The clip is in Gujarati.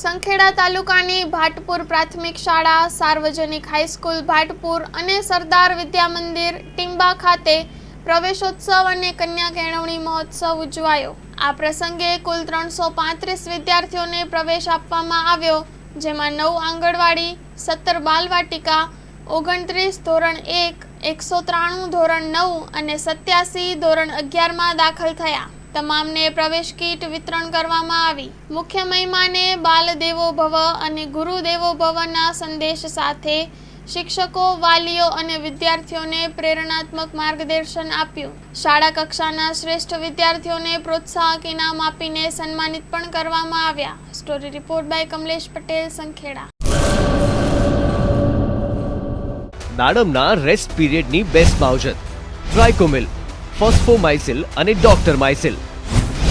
સંખેડા તાલુકાની ભાટપુર પ્રાથમિક શાળા, સાર્વજનિક હાઈસ્કૂલ ભાટપુર અને સરદાર વિદ્યા મંદિર ટીંબા ખાતે પ્રવેશોત્સવ અને કન્યા કેળવણી મહોત્સવ ઉજવાયો. આ પ્રસંગે કુલ ત્રણસો પાંત્રીસ વિદ્યાર્થીઓને પ્રવેશ આપવામાં આવ્યો, જેમાં નવ આંગણવાડી, સત્તર બાલવાટિકા, ઓગણત્રીસ ધોરણ એક, એકસો ત્રાણું ધોરણ નવ અને સત્યાસી ધોરણ અગિયારમાં દાખલ થયા. તમામને પ્રવેશ કીટ વિતરણ કરવામાં આવી. મુખ્ય મહેમાને બાલ દેવો ભવ અને ગુરુ દેવો ભવના સંદેશ સાથે શિક્ષકો, વાલીઓ અને વિદ્યાર્થીઓને પ્રેરણાત્મક માર્ગદર્શન આપ્યું. શાળા કક્ષાના શ્રેષ્ઠ વિદ્યાર્થીઓને પ્રોત્સાહક ઇનામ આપીને સન્માનિત પણ કરવામાં આવ્યા. Story report by Kamlesh Patel, Sankheda. દાડમના rest પીરિયડની બેસ્ટ માવજત ટ્રાયકોમિલ ફોસ્ફોમાઇસિલ અને ડોક્ટર માઇસિલ